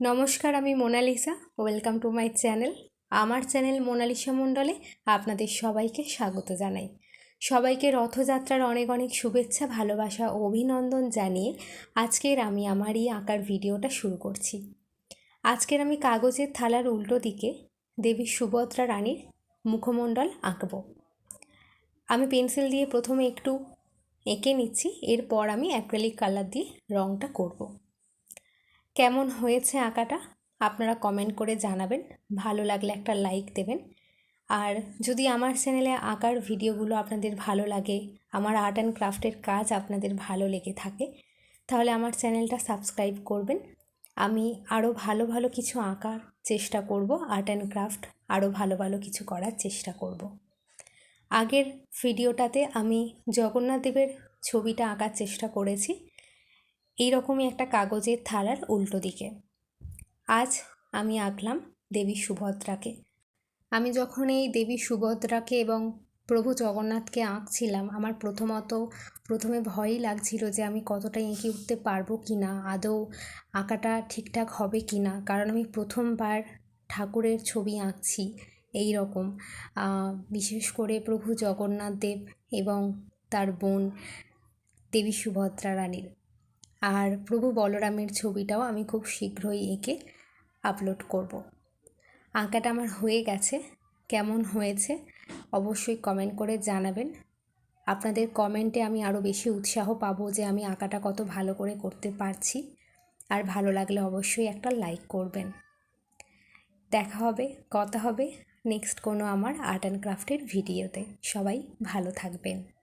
নমস্কার, আমি Monalisa. Welcome to my channel. আমার চ্যানেল মোনালিসা মণ্ডলে আপনাদের সবাইকে স্বাগত জানাই। সবাইকে রথযাত্রার অনেক অনেক শুভেচ্ছা, ভালোবাসা অভিনন্দন জানিয়ে আজকের আমি আমার এই আঁকার ভিডিওটা শুরু করছি। আজকের আমি কাগজের থালার উল্টো দিকে দেবী সুভদ্রা রানীর মুখমণ্ডল আঁকব। আমি পেন্সিল দিয়ে প্রথমে একটু এঁকে নিচ্ছি, এরপর আমি অ্যাক্রেলিক কালার দিয়ে রঙটা করব। কেমন হয়েছে আঁকাটা আপনারা কমেন্ট করে জানাবেন। ভালো লাগলে একটা লাইক দেবেন। আর যদি আমার চ্যানেলে আঁকার ভিডিওগুলো আপনাদের ভালো লাগে, আমার আর্ট অ্যান্ড ক্রাফটের কাজ আপনাদের ভালো লেগে থাকে, তাহলে আমার চ্যানেলটা সাবস্ক্রাইব করবেন। আমি আরও ভালো ভালো কিছু আঁকার চেষ্টা করব আর্ট অ্যান্ড ক্রাফট আরও ভালো ভালো কিছু করার চেষ্টা করব। আগের ভিডিওটাতে আমি জগন্নাথ দেবের ছবিটা আঁকার চেষ্টা করেছি। এইরকমই একটা কাগজের থালার উল্টো দিকে। আজ আমি আঁকলাম দেবী সুভদ্রাকে। আমি যখন এই দেবী সুভদ্রাকে এবং প্রভু জগন্নাথকে আঁকছিলাম, আমার প্রথমত প্রথমে ভয়ই লাগছিল যে আমি কতটা এঁকে উঠতে পারব কি না আদৌ আঁকাটা ঠিকঠাক হবে কি না কারণ আমি প্রথমবার ঠাকুরের ছবি আঁকছি এই রকম বিশেষ করে প্রভু জগন্নাথ দেব এবং তার বোন দেবী সুভদ্রা রানীর। আর প্রভু বলরামের ছবিটাও আমি খুব শীঘ্রই এঁকে আপলোড করব। আঁকাটা আমার হয়ে গেছে, কেমন হয়েছে অবশ্যই কমেন্ট করে জানাবেন। আপনাদের কমেন্টে আমি আরও বেশি উৎসাহ পাবো যে আমি আঁকাটা কত ভালো করে করতে পারছি। আর ভালো লাগলে অবশ্যই একটা লাইক করবেন। দেখা হবে, কথা হবে নেক্সট কোনো আমার আর্ট অ্যান্ড ক্রাফটের ভিডিওতে সবাই ভালো থাকবেন।